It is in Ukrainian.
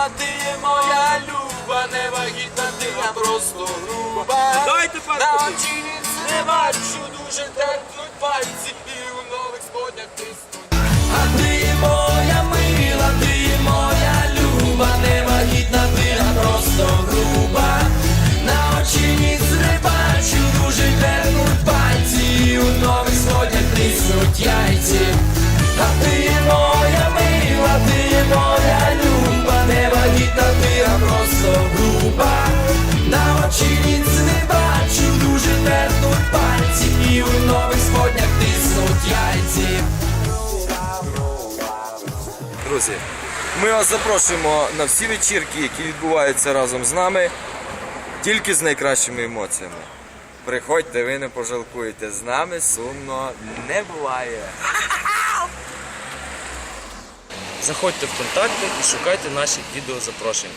мила, ти є моя люба, не вагітна ти, а просто груба. Дайте пан і у нових споднях тиснуть яйці. Друзі, ми вас запрошуємо на всі вечірки, які відбуваються разом з нами, тільки з найкращими емоціями. Приходьте, ви не пожалкуєте. З нами сумно не буває. Заходьте в контакти і шукайте наші відеозапрошення.